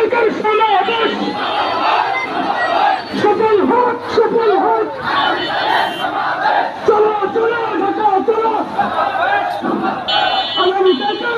কালকের সমাবেশ সকল হোক সফল হোক। চলো চলো ঢাকা চলো। আগামী কালকে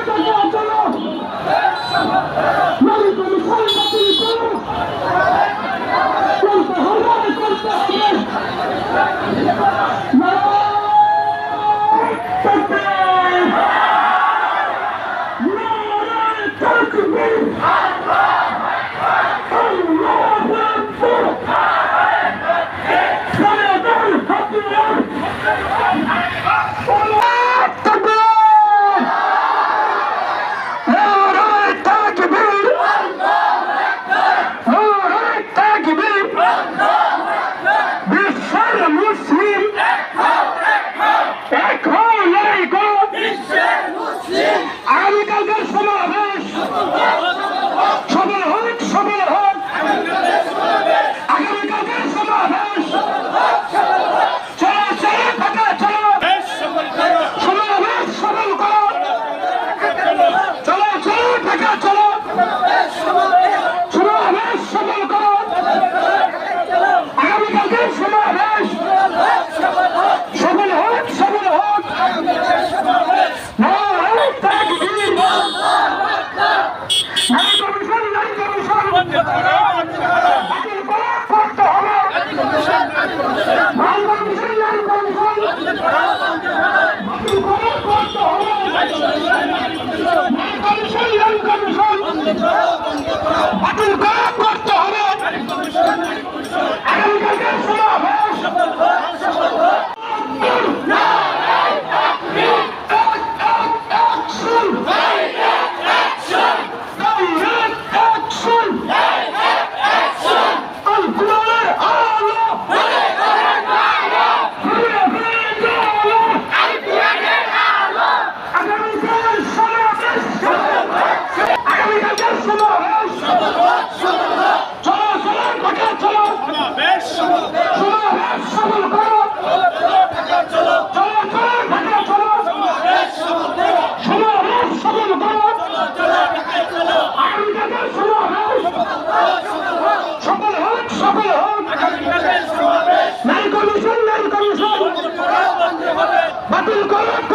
কমিশন নারী কমিশন নারী কমিশন। বাতিল করো